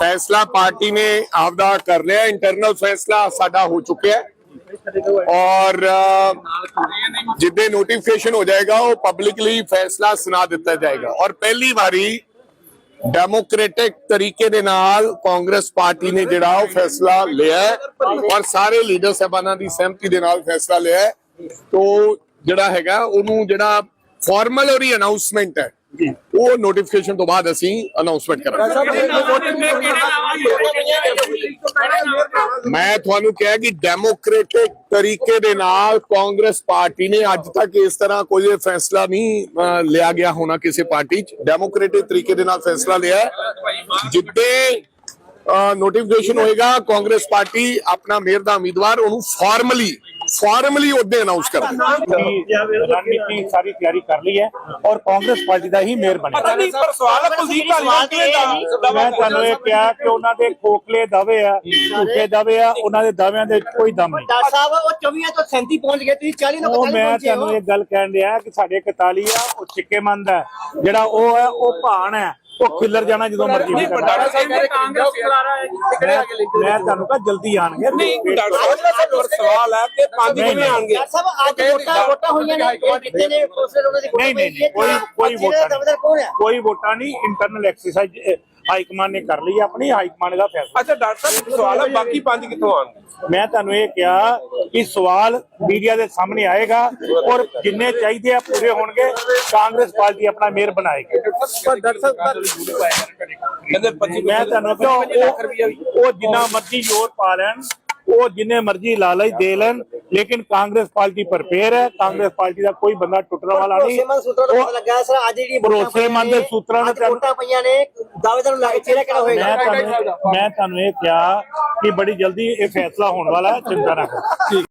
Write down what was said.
ਫੈਸਲਾ ਪਾਰਟੀ ਨੇ ਆਪਦਾ ਕਰ ਲਿਆ ਇੰਟਰਨਲ ਫੈਸਲਾ ਸਾਡਾ ਹੋ ਚੁੱਕਿਆ ਔਰ ਅ, ਜਿੱਦੇ ਨੋਟੀਫਿਕੇਸ਼ਨ ਹੋ ਜਾਏਗਾ ਉਹ ਪਬਲਿਕਲੀ ਫੈਸਲਾ ਸੁਣਾ ਦਿੱਤਾ ਜਾਏਗਾ। ਔਰ ਪਹਿਲੀ ਵਾਰੀ ਡੈਮੋਕ੍ਰੈਟਿਕ ਤਰੀਕੇ ਦੇ ਨਾਲ ਕਾਂਗਰਸ ਪਾਰਟੀ ਨੇ ਜਿਹੜਾ ਉਹ ਫੈਸਲਾ ਲਿਆ ਔਰ ਸਾਰੇ ਲੀਡਰ ਸਾਹਿਬਾਨਾਂ ਦੀ ਸਹਿਮਤੀ ਦੇ ਨਾਲ ਫੈਸਲਾ ਲਿਆ ਹੈ। ਜਿਹੜਾ ਹੈਗਾ ਉਹਨੂੰ ਜਿਹੜਾ ਫਾਰਮਲ ਔਰ ਅਨਾਉਂਸਮੈਂਟ ਹੈ ਉਹ ਨੋਟੀਫਿਕੇਸ਼ਨ ਤੋਂ ਬਾਅਦ ਅਸੀਂ ਅਨਾਉਂਸਮੈਂਟ ਕਰਾਂਗੇ। ਮੈਂ ਤੁਹਾਨੂੰ ਕਿਹਾ ਕਿ ਡੈਮੋਕ੍ਰੈਟਿਕ ਤਰੀਕੇ ਦੇ ਨਾਲ ਕਾਂਗਰਸ ਪਾਰਟੀ ਨੇ ਅੱਜ ਤੱਕ ਇਸ ਤਰ੍ਹਾਂ ਕੋਈ ਫੈਸਲਾ ਨਹੀਂ ਲਿਆ ਗਿਆ ਹੋਣਾ ਕਿਸੇ ਪਾਰਟੀ 'ਚ। ਡੈਮੋਕ੍ਰੈਟਿਕ ਤਰੀਕੇ ਦੇ ਨਾਲ ਫੈਸਲਾ ਲਿਆ ਹੈ। ਜਿੱਦੇ ਨੋਟੀਫਿਕੇਸ਼ਨ ਹੋਏਗਾ ਕਾਂਗਰਸ ਪਾਰਟੀ ਆਪਣਾ ਮੇਅਰ ਦਾ ਉਮੀਦਵਾਰ ਉਹਨੂੰ ਫਾਰਮਲੀ ਫਾਰਮਲੀ ਉਹਦੇ ਅਨਾਉਂਸ ਕਰ ਰਣਨੀਤੀ ਸਾਰੀ ਤਿਆਰੀ ਕਰ ਲਈ ਹੈ ਔਰ ਕਾਂਗਰਸ ਪਾਰਟੀ ਦਾ ਹੀ ਮੇਅਰ ਪਤਾ ਬਣੇਗਾ ਨਹੀਂ ਪਰ ਸਵਾਲ ਹੈ ਕੁਲਦੀਪ ਧਾਲੀਵਾਲ ਕਿਵੇਂ ਦਾ ਮੈਂ ਤੁਹਾਨੂੰ ਇਹ ਕਿਹਾ ਕਿ ਉਹਨਾਂ ਦੇ ਖੋਖਲੇ ਦਾਅਵੇ ਆ ਝੂਠੇ ਦਾਅਵੇ ਆ ਉਹਨਾਂ ਦੇ ਦਾਅਵਿਆਂ ਦੇ ਕੋਈ ਦਮ ਨਹੀਂ। ਡਾਕਟਰ ਸਾਹਿਬ ਉਹ 24 ਤੋਂ 37 ਪਹੁੰਚ ਗਏ ਤੁਸੀਂ 40 ਤੋਂ ਉਹ 45 ਮੈਂ ਪਹੁੰਚੇ ਤੁਹਾਨੂੰ ਇਹ ਗੱਲ ਕਹਿਣ ਡਿਆ ਕਿ ਸਾਡੇ 41 ਆ ਉਹ ਚਿੱਕੇਮੰਦ ਹੈ ਜਿਹੜਾ ਉਹ ਹੈ ਉਹ ਭਾਣ ਹੈ ਉਹ ਖਿੱਲਰ ਜਾਣਾ ਜਦੋਂ ਮਰਜ਼ੀ ਵੀ ਕਰਦਾ ਡਾਕਟਰ ਸਾਹਿਬ ਨੇ ਕਾਂਗਰਸ ਖਿਲਾਰਾ ਹੈ। ਕਿਹੜੇ ਆਗੇ ਲਿਖ ਮੈਂ ਤੁਹਾਨੂੰ ਕਹਾ ਜਲਦੀ ਆਣਗੇ। ਨਹੀਂ ਡਾਕਟਰ ਸਾਹਿਬ ਪਰ ਸਵਾਲ ਹੈ ਕਿ ਪੰਜ ਕਿਵੇਂ ਆਣਗੇ? ਸਾਹਿਬ ਅੱਜ ਵੋਟਾਂ ਵੋਟਾਂ ਹੋਈਆਂ ਨੇ ਕਿਤੇ ਨੇ ਕੋਸਲ ਉਹਨਾਂ ਦੀ ਨਹੀਂ ਨਹੀਂ ਨਹੀਂ, ਕੋਈ ਕੋਈ ਵੋਟਾਂ ਕੋਈ ਵੋਟਾਂ ਨਹੀਂ ਇੰਟਰਨਲ ਐਕਸਰਸਾਈਜ਼ ਹਾਈ ਕਮਾਂਡ ਨੇ ਕਰ ਲਈ ਆਪਣੀ ਹਾਈ ਕਮਾਂਡ ਦਾ ਫੈਸਲਾ। ਅੱਛਾ ਡਾਕਟਰ ਸਾਹਿਬ ਸਵਾਲ ਹੈ ਬਾਕੀ ਪੰਜ ਕਿੱਥੋਂ ਆਣਗੇ ਮੈਂ ਤੁਹਾਨੂੰ ਇਹ ਕਿਹਾ ਕਿ ਸਵਾਲ ਮੀਡੀਆ ਦੇ ਸਾਹਮਣੇ ਆਏਗਾ ਔਰ ਜਿੰਨੇ ਚਾਹੀਦੇ ਆ ਪੂਰੇ ਹੋਣਗੇ ਕਾਂਗਰਸ ਪਾਰਟੀ ਆਪਣਾ ਮੇਅਰ ਬਣਾਏਗੀ। ਕਹਿੰਦੇ 25 ਮੈਂ ਤੁਹਾਨੂੰ ਉਹ ਜਿੰਨਾ ਮਰਜ਼ੀ ਜ਼ੋਰ ਪਾ ਲੈਣ ਉਹ ਜਿੰਨੇ ਮਰਜ਼ੀ ਲਾਲਚ ਦੇ ਲੈਣ। ਲੇਕਿਨ ਕਾਂਗਰਸ ਪਾਰਟੀ ਪ੍ਰਪੇਅਰ ਹੈ। ਕਾਂਗਰਸ ਪਾਰਟੀ ਦਾ ਕੋਈ ਬੰਦਾ ਟੁੱਟਣ ਵਾਲਾ ਨਹੀਂ। ਭਰੋਸੇਮੰਦ ਸੂਤਰਾਂ ਪਤਾ ਲੱਗਾ ਸਰ ਅੱਜ ਜਿਹੜੀ ਭਰੋਸੇਮੰਦ ਨੇ, ਸੂਤਰਾਂ ਨੂੰ ਵੋਟਾਂ ਪਈਆਂ ਨੇ ਦਾਅਵੇਦਾਰ ਨੂੰ ਲੱਗ ਚਿਹਰਾ ਕਿਹੜਾ ਹੋਏਗਾ? ਮੈਂ ਤੁਹਾਨੂੰ ਮੈਂ ਤੁਹਾਨੂੰ ਇਹ ਕਿਹਾ ਕਿ ਬੜੀ ਜਲਦੀ ਇਹ ਫੈਸਲਾ ਹੋਣ ਵਾਲਾ ਹੈ। ਚਿੰਤਾ ਨਾ ਕਰੋ।